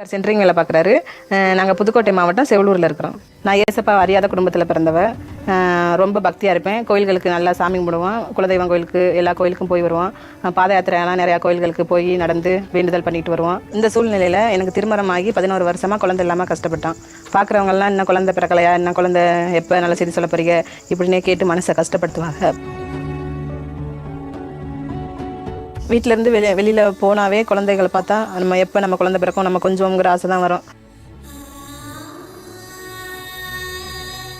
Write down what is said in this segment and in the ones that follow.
Sir centring வேலை பார்க்குறாரு நாங்கள் புதுக்கோட்டை மாவட்டம் செவலூரில் இருக்கிறோம். நான் ஏசப்பா அறியாத குடும்பத்தில் பிறந்தவ. ரொம்ப பக்தியாக இருப்பேன். கோயில்களுக்கு நல்லா சாமி கும்பிடுவோம். குலதெய்வம் கோயிலுக்கு எல்லா கோயிலுக்கும் போய் வருவோம். பாத யாத்திரையெல்லாம் நிறையா கோயில்களுக்கு போய் நடந்து வேண்டுதல் பண்ணிட்டு வருவோம். இந்த சூழ்நிலையில் எனக்கு திருமணம் ஆகி பதினோரு வருஷமாக குழந்தை இல்லாமல் கஷ்டப்பட்டோம் பார்க்குறவங்கலாம் இன்னும் குழந்தை பிறக்கலையா? இன்னும் குழந்தை எப்போ நல்ல செய்தி சொல்ல போறீங்க? இப்படின்னே கேட்டு மனசை கஷ்டப்படுத்துவாங்க. வீட்டிலேருந்து வெளிய வெளியில் போனாவே குழந்தைகளை பார்த்தா நம்ம எப்போ நம்ம குழந்தை பிறக்கும் நம்ம கொஞ்சம்ங்கிற ஆசை தான் வரும்.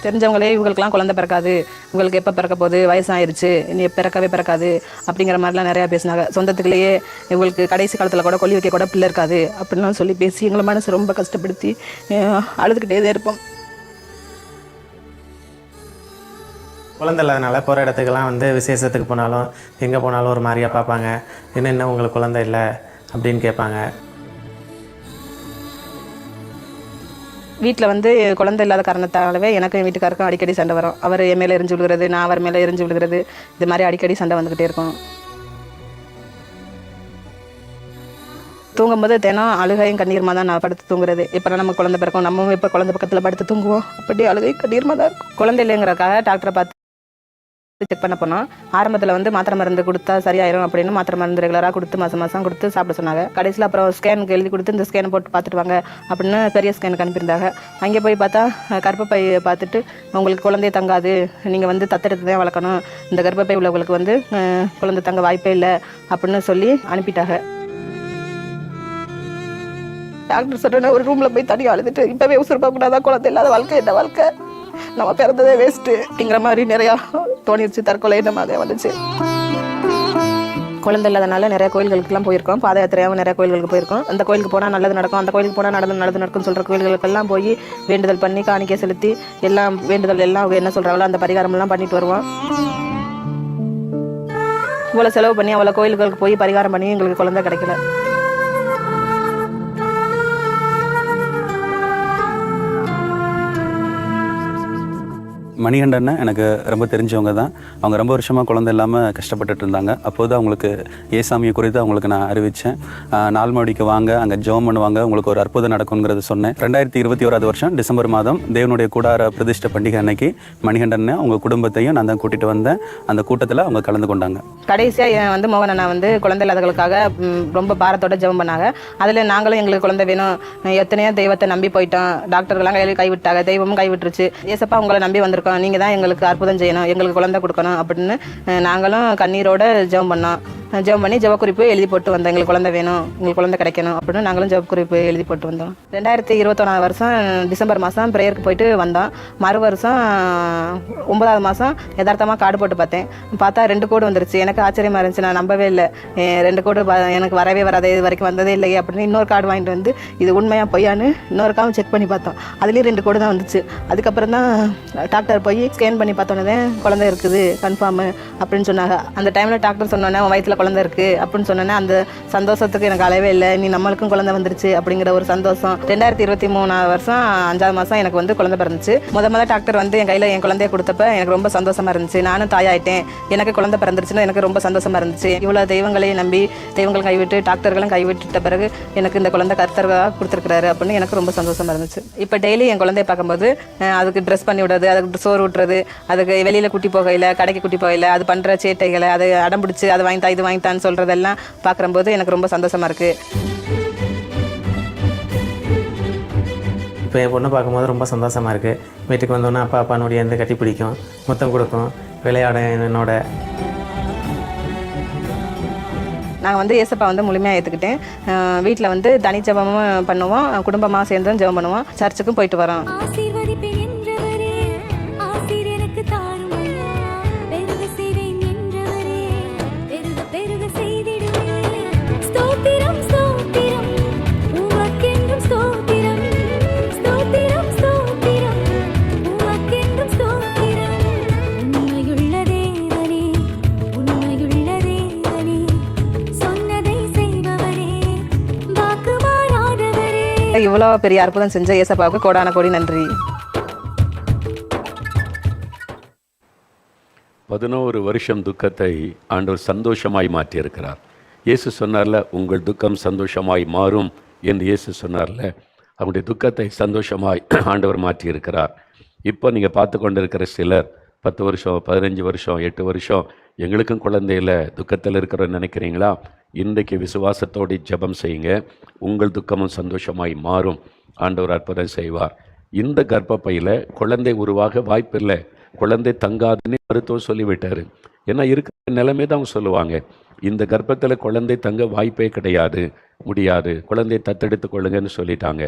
தெரிஞ்சவங்களே இவங்களுக்குலாம் குழந்தை பிறக்காது. இவங்களுக்கு எப்போ பிறக்க போகுது? வயசாயிருச்சு. இனி பிறக்கவே பிறக்காது. அப்படிங்கிற மாதிரிலாம் நிறையா பேசினாங்க. சொந்தத்துக்குள்ளேயே இவங்களுக்கு கடைசி காலத்தில் கூட கொல்லி வைக்க கூட பிள்ளை இருக்காது. அப்படின்லாம் சொல்லி பேசி எங்களை மனசு ரொம்ப கஷ்டப்படுத்தி அழுதுகிட்டே தான் இருப்போம். குழந்தை இல்லாதனால போகிற இடத்துக்கெல்லாம் வந்து விசேஷத்துக்கு போனாலும் எங்கே போனாலும் ஒரு மாதிரியாக பார்ப்பாங்க. என்ன என்ன உங்களுக்கு குழந்தை இல்லை? அப்படின்னு கேட்பாங்க. வீட்டில் வந்து குழந்தை இல்லாத காரணத்தாலவே எனக்கு என் வீட்டுக்காருக்கும் அடிக்கடி சண்டை வரும். அவர் என் மேலே எரிஞ்சு விழுகிறது நான் அவர் மேலே எரிஞ்சு விழுகிறது. இது மாதிரி அடிக்கடி சண்டை வந்துக்கிட்டே இருக்கும். தூங்கும்போது தினம் அழுகையும் கண்ணீர்மா தான் நான் படுத்து தூங்குறது. இப்போ நம்ம குழந்தை பிறக்கும் நம்மவும் இப்போ குழந்தை பக்கத்தில் படுத்து தூங்குவோம். அப்படி அழுகை கண்ணீர்மா தான் இருக்கும். குழந்தை இல்லைங்கிறக்காக டாக்டரை பார்த்து செக் பண்ண போனோம். ஆரம்பத்தில் வந்து மாத்திரை மருந்து கொடுத்தா சரியாயிரும் அப்படின்னு மாத்திரை மருந்து ரெகுலராக கொடுத்து மாதம் மாதம் கொடுத்து சாப்பிட சொன்னாங்க. கடைசியில் அப்புறம் ஸ்கேனுக்கு எழுதி கொடுத்து இந்த ஸ்கேனை போட்டு பார்த்துட்டு வாங்க அப்படின்னு பெரிய ஸ்கேனுக்கு அனுப்பியிருந்தாங்க. அங்கே போய் பார்த்தா கர்ப்பப்பை பார்த்துட்டு உங்களுக்கு குழந்தை தங்காது நீங்கள் வந்து தத்தெடுத்து தான் வளர்க்கணும். இந்த கர்ப்பப்பை உள்ளவங்களுக்கு வந்து குழந்தை தங்க வாய்ப்பே இல்லை அப்படின்னு சொல்லி அனுப்பிட்டாங்க. டாக்டர் சொன்ன ஒரு ரூமில் போய் தனியாக அழுதுட்டு இப்போவே உசுறு பார்க்கக்கூடாதான் குழந்தை இல்லாத வாழ்க்கை என்ன வாழ்க்கை? நம்ம பிறந்ததே வேஸ்ட்டு அப்படிங்கிற மாதிரி நிறையா தோணிருச்சு. தற்கொலை இந்த மாதிரி வந்துச்சு. குழந்தை இல்லாதனால நிறைய கோயில்களுக்குலாம் போயிருக்கோம். பாத யாத்திரையாகவும் நிறைய கோயில்களுக்கு போயிருக்கோம். அந்த கோயிலுக்கு போனால் நல்லது நடக்கும். அந்த கோயிலுக்கு போனால் நல்லது நல்லது நடக்கும்னு சொல்கிற கோயில்களுக்கெல்லாம் போய் வேண்டுதல் பண்ணி காணிக்கை செலுத்தி எல்லாம் வேண்டுதல் எல்லாம் அவங்க என்ன சொல்கிறாங்களோ அந்த பரிகாரமெல்லாம் பண்ணிட்டு வருவோம். இவ்வளோ செலவு பண்ணி அவ்வளோ கோயில்களுக்கு போய் பரிகாரம் பண்ணி எங்களுக்கு குழந்தை கிடைக்கல. மணிகண்டன்னு எனக்கு ரொம்ப தெரிஞ்சவங்க தான். அவங்க ரொம்ப வருஷமாக குழந்தை இல்லாமல் கஷ்டப்பட்டுட்டு இருந்தாங்க. அப்போது அவங்களுக்கு ஏசாமியை குறித்து அவங்களுக்கு நான் அறிவித்தேன் நாள் மடிக்கு வாங்க அங்கே ஜெபம் பண்ணுவாங்க உங்களுக்கு ஒரு அற்புதம் நடக்குங்கிறது சொன்னேன். ரெண்டாயிரத்தி இருபத்தி ஓராது வருஷம் டிசம்பர் மாதம் தேவனுடைய கூடார பிரதிஷ்ட பண்டிகை அன்னைக்கு மணிகண்டனை அவங்க குடும்பத்தையும் நான் தான் கூட்டிகிட்டு வந்தேன். அந்த கூட்டத்தில் அவங்க கலந்து கொண்டாங்க. கடைசியாக என் வந்து மோகன் அண்ணா வந்து குழந்தை இல்லாதவர்களுக்காக ரொம்ப பாரத்தோட ஜெபம் பண்ணாங்க. அதில் நாங்களும் எங்களுக்கு குழந்தை வேணும். எத்தனையோ தெய்வத்தை நம்பி போயிட்டோம். டாக்டர்கள்லாம் கையில் கைவிட்டாங்க தெய்வமும் கைவிட்டுருச்சு ஏசப்பா உங்களை நம்பி வந்திருக்கோம். நீங்கள் தான் எங்களுக்கு அற்புதம் செய்யணும் எங்களுக்கு குழந்தை கொடுக்கணும் அப்படின்னு நாங்களும் கண்ணீரோட ஜெபம் பண்ணோம். ஜெபம் பண்ணி ஜெபக்குறிப்பு எழுதி போட்டு வந்தோம். எங்களுக்கு குழந்தை வேணும் எங்களுக்கு குழந்தை கிடைக்கணும் அப்படின்னு நாங்களும் ஜெபக்குறிப்பு எழுதி போட்டு வந்தோம். ரெண்டாயிரத்தி இருபத்தொன்னாவது வருஷம் டிசம்பர் மாதம் ப்ரேயருக்கு போயிட்டு வந்தோம். மறு வருஷம் ஒன்பதாவது மாதம் யதார்த்தமாக கார்டு போட்டு பார்த்தேன். பார்த்தா ரெண்டு கோடு வந்துருச்சு. எனக்கு ஆச்சரியமா இருந்துச்சு. நான் நம்பவே இல்லை. ரெண்டு கோடு வ- எனக்கு வரவே வராது. இது வரைக்கும் வந்ததே இல்லையே அப்படின்னு இன்னொரு கார்டு வாங்கிட்டு வந்து இது உண்மையாக பொய்யான்னு இன்னொரு காவும் செக் பண்ணி பார்த்தோம். அதுலேயும் ரெண்டு கோடு தான் வந்துச்சு. அதுக்கப்புறம் தான் டாக்டர் போய் ஸ்கேன் பண்ணி பார்த்தோன்னே குழந்தை இருக்குது கன்ஃபார்மு அப்படின்னு சொன்னாங்க. அந்த டைமில் டாக்டர் சொன்னோன்னே உன் வயிற்றில் குழந்தை இருக்குது அப்படின்னு சொன்னோன்னே அந்த சந்தோஷத்துக்கு எனக்கு அளவே இல்லை. நீ நம்மளுக்கும் குழந்தை வந்துருச்சு. அப்படிங்கிற ஒரு சந்தோஷம். ரெண்டாயிரத்தி இருபத்தி மூணாவது வருஷம் அஞ்சாவது மாதம் எனக்கு வந்து குழந்தை பிறந்துச்சு. முத முத டாக்டர் வந்து என் கையில் என் குழந்தைய கொடுத்தப்ப எனக்கு ரொம்ப சந்தோஷமாக இருந்துச்சு. நானும் தாயாயிட்டேன். எனக்கு குழந்தை பிறந்துருச்சுன்னு எனக்கு ரொம்ப சந்தோஷமாக இருந்துச்சு. இவ்வளோ தெய்வங்களையும் நம்பி தெய்வங்கள் கைவிட்டு டாக்டர்களும் கைவிட்டுட்ட பிறகு எனக்கு இந்த குழந்தை கருத்தர்களாக கொடுத்துருக்குறாரு அப்படின்னு எனக்கு ரொம்ப சந்தோஷமாக இருந்துச்சு. இப்போ டெய்லி என் குழந்தைய பார்க்கும்போது அதுக்கு ட்ரெஸ் பண்ணி விடுறது அதுக்கு சோறு ஊட்டுறது அதுக்கு வெளியில் குட்டி போகையில் கடைக்கு குட்டி போகையில் அது பண்ணுற சேட்டைகளை அது அடம் பிடிச்சி அது வாங்கித்தா இது வாங்கித்தான்னு சொல்கிறதெல்லாம் பார்க்கும்போது எனக்கு ரொம்ப சந்தோஷமா இருக்குது இப்போ என் பொண்ணை பார்க்கும்போது ரொம்ப சந்தோஷமாக இருக்குது வீட்டுக்கு வந்தோன்னே அப்பா அப்பா நோடி வந்து கட்டி பிடிக்கும் முத்தம் கொடுக்கும் விளையாட என்னோட. நாங்கள் வந்து ஏசப்பா வந்து முழுமையாக ஏற்றுக்கிட்டேன் வீட்டில் வந்து தனி ஜெபமும் பண்ணுவோம் குடும்பமாக சேர்ந்தும் ஜெபம் பண்ணுவோம். சர்ச்சுக்கும் போயிட்டு வரோம். இவ்வளோ பெரிய அற்புதம் செஞ்ச ஏசப்பாவுக்கு கோடான கோடி நன்றி. பதினோரு வருஷம் துக்கத்தை ஆண்டவர் சந்தோஷமாய் மாற்றியிருக்கிறார். இயேசு சொன்னார்ல உங்கள் துக்கம் சந்தோஷமாய் மாறும் என்று இயேசு சொன்னார்ல அவங்களுடைய துக்கத்தை சந்தோஷமாய் ஆண்டவர் மாற்றி இருக்கிறார் இப்போ நீங்கள் பார்த்து கொண்டிருக்கிற சிலர் பத்து வருஷம் பதினஞ்சு வருஷம் எட்டு வருஷம் எங்களுக்கும் குழந்தையில் துக்கத்தில் இருக்கிறோன்னு நினைக்கிறீங்களா? இன்றைக்கு விசுவாசத்தோடு ஜெபம் செய்யுங்க. உங்கள் துக்கமும் சந்தோஷமாய் மாறும். ஆண்டவர் அற்புதம் செய்வார். இந்த கர்ப்பப்பையில் குழந்தை உருவாக வாய்ப்பில்லை. குழந்தை தங்காதுன்னு மருத்துவம் சொல்லிவிட்டார். ஏன்னா இருக்கிற நிலைமை தான் அவங்க சொல்லுவாங்க. இந்த கர்ப்பத்தில் குழந்தை தங்க வாய்ப்பே கிடையாது முடியாது. குழந்தையை தத்தெடுத்து கொள்ளுங்கன்னு சொல்லிட்டாங்க.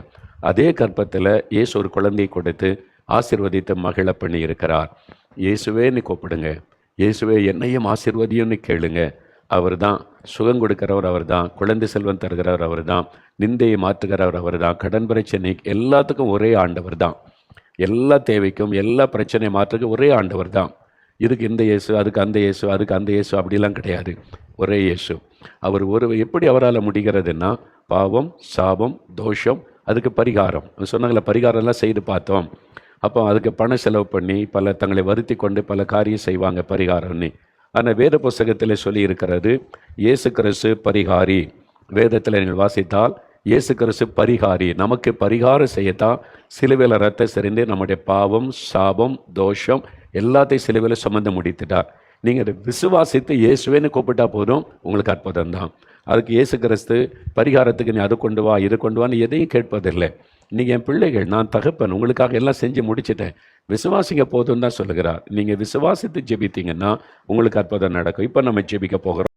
அதே கர்ப்பத்தில் இயேசு ஒரு குழந்தையை கொடுத்து ஆசிர்வதித்து மகிழ பண்ணி இருக்கிறார் இயேசுவேன்னு கூப்பிடுங்க. இயேசுவே என்னையும் ஆசிர்வதியும்னு கேளுங்க. அவர் தான் சுகம் கொடுக்கிறவர் அவர் தான் குழந்தை செல்வம் தருகிறவர் அவர் தான் நிந்தையை மாற்றுகிறவர் அவர் தான் கடன் பிரச்சனை எல்லாத்துக்கும் ஒரே ஆண்டவர் தான் எல்லா தேவைக்கும் எல்லா பிரச்சனை மாற்றுக்கு ஒரே ஆண்டவர் தான் இதுக்கு இந்த இயேசு அதுக்கு அந்த இயேசு அதுக்கு அந்த இயேசு அப்படிலாம் கிடையாது. ஒரே இயேசு. அவர் ஒரு எப்படி அவரால் முடிகிறதுன்னா பாவம் சாபம் தோஷம் அதுக்கு பரிகாரம். சொன்னாங்களே பரிகாரம்லாம் செய்து பார்த்தோம். அப்போ அதுக்கு பணம் செலவு பண்ணி பல தங்களை வருத்தி கொண்டு பல காரியம் செய்வாங்க பரிகாரம்னு. ஆனால் வேத புஸ்தகத்தில் சொல்லியிருக்கிறது இயேசு கிறிஸ்து பரிகாரி. வேதத்தில் நீங்கள் வாசித்தால் இயேசு கிறிஸ்து பரிகாரி. நமக்கு பரிகாரம் செய்யத்தான் சிலுவையில் ரத்த செறிந்து நம்முடைய பாவம் சாபம் தோஷம் எல்லாத்தையும் சிலுவையில் சுமந்து முடித்துட்டார். நீங்கள் அதை விசுவாசித்து இயேசுவேன்னு கூப்பிட்டா போதும் உங்களுக்கு அற்புதம் தான் அதுக்கு இயேசு கிறிஸ்து பரிகாரத்துக்கு நீ அது கொண்டு வா இது கொண்டு வான்னு எதையும் கேட்பதில்லை. நீங்கள் என் பிள்ளைகள் நான் தகப்பன் உங்களுக்காக எல்லாம் செஞ்சு முடிச்சிட்டேன். விசுவாசிங்க போதும் தான் சொல்லுகிறார். நீங்கள் விசுவாசித்து ஜெபித்தீங்கன்னா உங்களுக்கு அற்புதம் நடக்கும். இப்போ நம்ம ஜெபிக்க போகிறோம்.